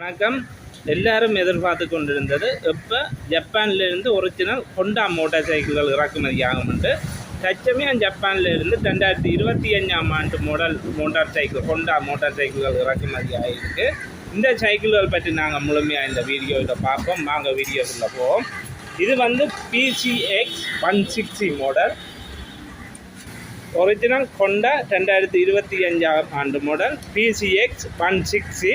வணக்கம். எல்லாரும் எதிர்பார்த்து கொண்டிருந்தது இப்போ ஜப்பான்லேருந்து ஒரிஜினல் ஹொண்டா மோட்டார் சைக்கிள்கள் இறக்குமதி ஆகும்ட்டு தச்சமயம் ஜப்பான்லேருந்து ரெண்டாயிரத்தி இருபத்தி அஞ்சாம் ஆண்டு model motorcycle Honda motor சைக்கிள்கள் இறக்குமதி ஆகியிருக்கு இந்த சைக்கிள்கள் பற்றி நாங்கள் முழுமையாக இந்த வீடியோவில் பார்ப்போம். வாங்க வீடியோக்குள்ளே போவோம். இது வந்து PCX one sixty model original கொண்ட ரெண்டாயிரத்தி இருபத்தி அஞ்சாம் ஆண்டு மாடல் பிசிஎக்ஸ் ஒன் சிக்ஸி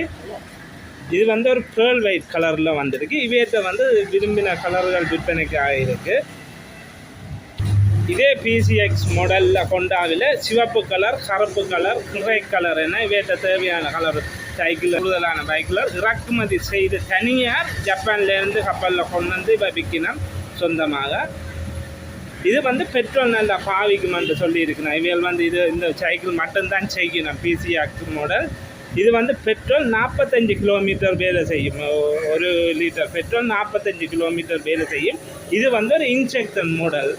இது வந்து ஒரு பேர்ல் ஒயிட் கலரில் வந்திருக்கு. இவையத்தை வந்து விரும்பின கலர்கள் விற்பனைக்கு ஆகிருக்கு இதே பிசிஎக்ஸ் மாடலில் கொண்டாவில் சிவப்பு கலர் கருப்பு கலர் கிரை கலர் என இவையத்த தேவையான கலர் சைக்கிள் கூடுதலான பைக்கில் இறக்குமதி செய்து தனியார் ஜப்பான்லேருந்து கப்பலில் கொண்டு வந்து இப்போ விற்கணும் சொந்தமாக. இது வந்து பெட்ரோல் நல்லா பாவிக்கும் என்று சொல்லியிருக்கணும் இவையில் வந்து இது இந்த சைக்கிள் மட்டும்தான் செய்யணும் பிசிஎக்ஸ் மாடல் இது வந்து பெட்ரோல் நாற்பத்தஞ்சு கிலோமீட்டர் வேலை செய்யும். ஒரு லிட்டர் பெட்ரோல் நாற்பத்தஞ்சு கிலோமீட்டர் வேலை செய்யும். இது வந்து ஒரு இன்ஜெக்ஷன் மாடல்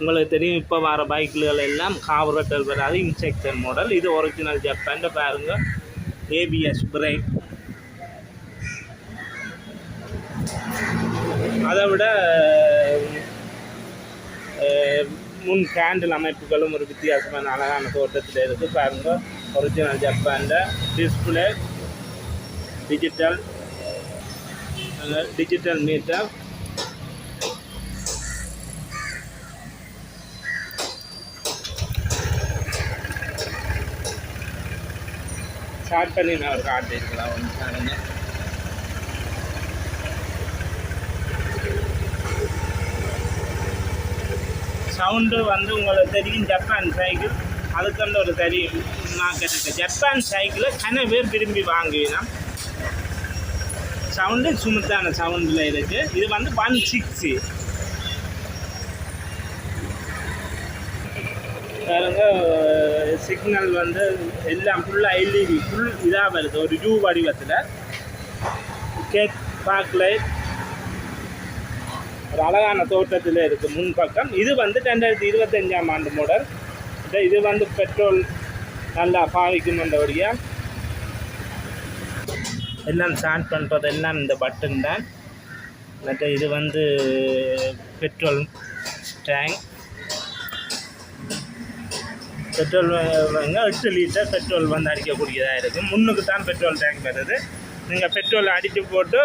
உங்களுக்கு தெரியும் இப்போ வர பைக்குகள் எல்லாம் கார்பரேட்டர் வராது இன்ஜெக்ஷன் மாடல் இது ஒரிஜினல் ஜப்பான் பாருங்க. ஏபிஎஸ் பிரேக் அதை விட முன் கேண்டில் அமைப்புகளும் ஒரு வித்தியாசமான அழகான தோட்டத்தில் இருக்குது பாருங்க ஒரிஜினல் ஜப்பான்ல display digital digital meter short பண்ணி நான் ஒரு காட்டியிருக்கலாம் ஒன்று பாருங்க. சவுண்டு வந்து உங்களுக்கு தெரியும் ஜப்பான் சைக்கிள் அதுக்கு ஒரு தனி மார்க்கெட் இருக்குது ஜப்பான் சைக்கிளை கன பேர் விரும்பி வாங்குவீனா சவுண்டு சுமத்தான சவுண்டில் இருக்குது இது வந்து ஒன் சிக்ஸ் பாருங்க சிக்னல் வந்து எல்லாம் ஃபுல்லாக எல்இடி ஃபுல் இதாக வருது. ஒரு யூ வடிவத்தில். கேக் பார்க் லைட் ஒரு அழகான தோட்டத்தில் இருக்குது முன்பக்கம் இது வந்து ரெண்டாயிரத்தி இருபத்தஞ்சாம் ஆண்டு மாடல் இது- இது வந்து பெட்ரோல் நல்லா பாவிக்கும் வந்தபடியாக எல்லாம் ஸ்டார்ட் பண்ணுறது எல்லாம் இந்த பட்டன் தான். மற்ற இது வந்து பெட்ரோல் டேங்க் பெட்ரோல் வாங்க எட்டு லிட்டர் பெட்ரோல் வந்து அடிக்கக்கூடியதாக இருக்குது முன்னுக்கு தான் பெட்ரோல் டேங்க் வருது. நீங்கள் பெட்ரோல் அடித்து போட்டு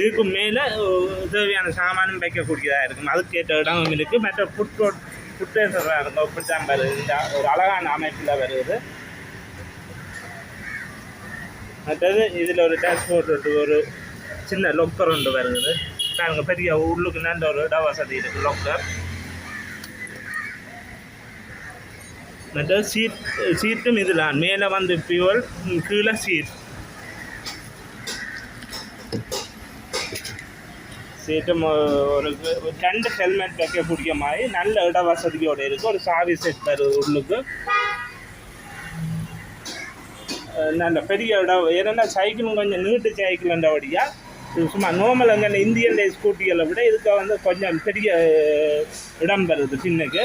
இதுக்கு மேலே தேவையான சாமானும் வைக்கக்கூடியதாக இருக்கும். அதுக்கேற்ற இடமும் இருக்குது மற்ற ஃபுட் புட்டேசராக இருக்கும். இப்படி தான் வருது. இந்த ஒரு அழகான அமைப்பில் வருது. மற்றது இதில் ஒரு டேஷ்போர்ட் ஒரு சின்ன லொக்கர் ஒன்று வருது. நாங்கள் பெரிய உள்ளுக்கு நல்ல ஒரு இட வசதி இருக்குது லொக்கர் மற்ற சீட் சீட்டும் இதில் மேலே வந்து பியூல் கீழே சீட் சீட்டும் ஒரு ரெண்டு ஹெல்மெட் வைக்கக்கூடிய மாதிரி நல்ல இட வசதியோடு இருக்குது ஒரு சாவி செட் வருது உள்ளுக்கு நல்ல பெரிய இடம் ஏன்னா சைக்கிளும் கொஞ்சம் நீட்டு சைக்கிள்ன்றபடியா இது சும்மா நார்மல் அங்கே இந்தியன் ஸ்கூட்டிகளை விட இதுக்கு வந்து கொஞ்சம் பெரிய இடம் வருது பின்னுக்கு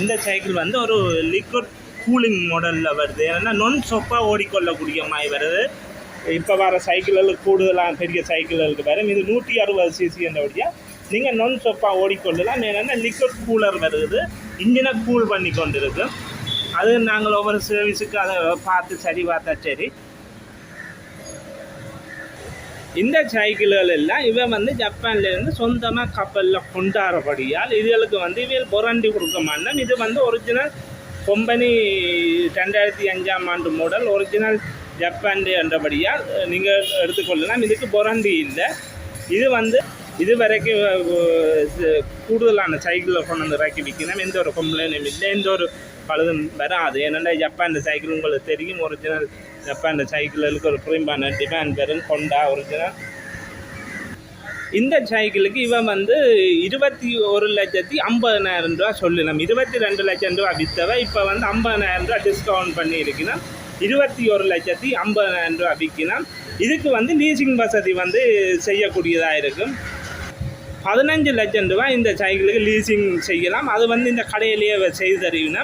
இந்த சைக்கிள் வந்து ஒரு லிக்விட் கூலிங் மாடலில் வருது. ஏன்னா நொன் சொப்பாக ஓடிக்கொள்ளக்கூடிய மாதிரி வருது. இப்போ வர சைக்கிள்களுக்கு கூடுதலாக பெரிய சைக்கிள்களுக்கு வரும். இது நூற்றி அறுபது சிசி என்றபடியாக நீங்கள் நொன் சொப்பாக ஓடிக்கொள்ளலாம். என்னென்னா லிக்விட் கூலர் வருது. இன்ஜினை கூல் பண்ணி கொண்டு இருக்கும் அது நாங்கள் ஒவ்வொரு சர்வீஸுக்கு அதை பார்த்து சரி பார்த்தா சரி. இந்த சைக்கிள்கள் எல்லாம் இவன் வந்து ஜப்பான்லேருந்து சொந்தமாக கப்பலில் கொண்டாடுறபடியால் இதுகளுக்கு வந்து இவள் பொரண்டி கொடுக்க மாட்டோம் இது வந்து ஒரிஜினல் கொம்பனி ரெண்டாயிரத்தி அஞ்சாம் ஆண்டு மாடல் ஒரிஜினல் ஜப்பாண்டு என்றபடியால் நீங்கள் எடுத்துக்கொள்ளலாம். இதுக்கு பொரண்டி இல்லை. இது வந்து இது வரைக்கும் கூடுதலான சைக்கிளை கொண்டு வந்து இறக்கி விற்கணும் எந்த ஒரு கம்ப்ளைண்டும் இல்லை. எந்த ஒரு பழுதும் வராது. ஏன்னா ஜப்பான் சைக்கிள் உங்களுக்கு தெரியும். ஒரிஜினல் ஜப்பான் சைக்கிளுக்கு ஒரு பிரிம்பான டிமாண்ட் வரும் கொண்டா ஒரிஜினல் இந்த சைக்கிளுக்கு இவன் வந்து இருபத்தி ஒரு லட்சத்தி ஐம்பதனாயிரம் ரூபா சொல்லலாம் இருபத்தி ரெண்டு லட்சம் ரூபா விற்றவ இப்போ வந்து ஐம்பதனாயிரம் ரூபா டிஸ்கவுண்ட் பண்ணி இருபத்தி ஒரு லட்சத்தி ஐம்பதனாயிரம் ரூபா விற்கினா இதுக்கு வந்து லீசிங் வசதி வந்து செய்யக்கூடியதாக இருக்கும். பதினஞ்சு லட்சம் ரூபா இந்த சைக்கிளுக்கு லீசிங் செய்யலாம். அது வந்து இந்த கடையிலேயே செய்து தருவினா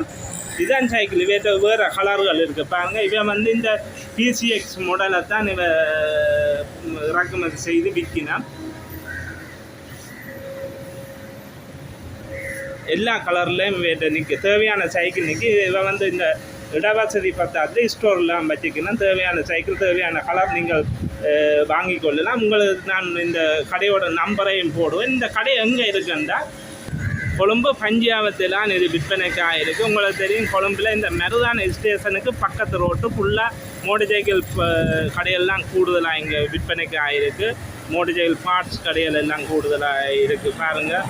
இதான் சைக்கிள். வேறு வேறு கலர்கள் இருக்குது பாருங்கள் இவன் வந்து இந்த பிசிஎக்ஸ் மாடலை தான் இவ ம், இறக்குமதி செய்து விற்கினான் எல்லா கலர்லேயும் வேட்ட தேவையான சைக்கிள் நிற்கி இவன் வந்து இந்த இடவசதி பத்தாது ஸ்டோர்லாம் வச்சுக்கணும் தேவையான சைக்கிள் தேவையான கலர் நீங்கள் வாங்கி கொள்ளலாம். உங்களுக்கு நான் இந்த கடையோட நம்பரையும் போடுவேன். இந்த கடை எங்கே இருக்குன்னா கொழும்பு பஞ்சாபத்திலாம் இது விற்பனைக்காக இருக்குது உங்களுக்கு தெரியும் கொழும்பில் இந்த மெருதான ஸ்டேஷனுக்கு பக்கத்து ரோட்டு ஃபுல்லாக மோட்டர் சைக்கிள் கடையெல்லாம் கூடுதலாக இங்கே விற்பனைக்கு ஆகிருக்கு மோட்டர் சைக்கிள் பார்ட்ஸ் கடைகள் எல்லாம் கூடுதலாக இருக்குது பாருங்கள்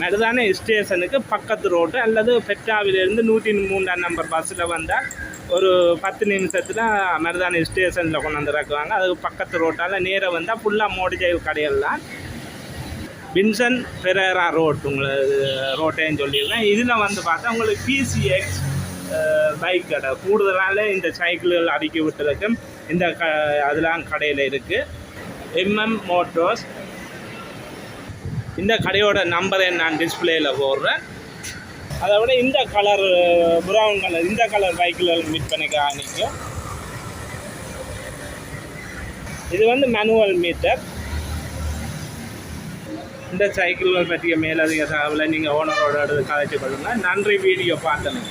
மருதான ஸ்டேஷனுக்கு பக்கத்து ரோட்டு அல்லது பெட்ராவிலிருந்து நூற்றி மூன்றாம் நம்பர் பஸ்ஸில் வந்தால் ஒரு பத்து நிமிஷத்தில் மருதான ஸ்டேஷனில் கொண்டு வந்து இறக்குவாங்க. அதுக்கு பக்கத்து ரோட்டால் நேராக வந்தால் ஃபுல்லாக மோடிஜெயில் கடையெல்லாம். வின்சன் பெரேரா ரோட் உங்களுக்கு ரோட்டையும் சொல்லியிருக்கேன். இதில் வந்து பார்த்தா உங்களுக்கு பிசிஎக்ஸ் பைக் கடை. கூடுதலாக இந்த சைக்கிள்கள் அடுக்கி விட்டுருக்கும். இந்த க அதெல்லாம் கடையில் இருக்குது எம்எம் மோட்டோஸ் இந்த கடையோட நம்பரை நான் டிஸ்பிளேயில் போடுறேன். அதை விட இந்த கலர் ப்ரௌன் கலர் இந்த கலர் பைக்கில் விற்பனைக்கு நிற்கும் இது வந்து மேனுவல் மீட்டர் இந்த சைக்கிள்கள் பற்றிய மேலதிக தகவலை நீங்கள் ஓனரோட எடுத்து கதைச்சு கொள்ளுங்கள் நன்றி வீடியோ பார்த்தனுங்க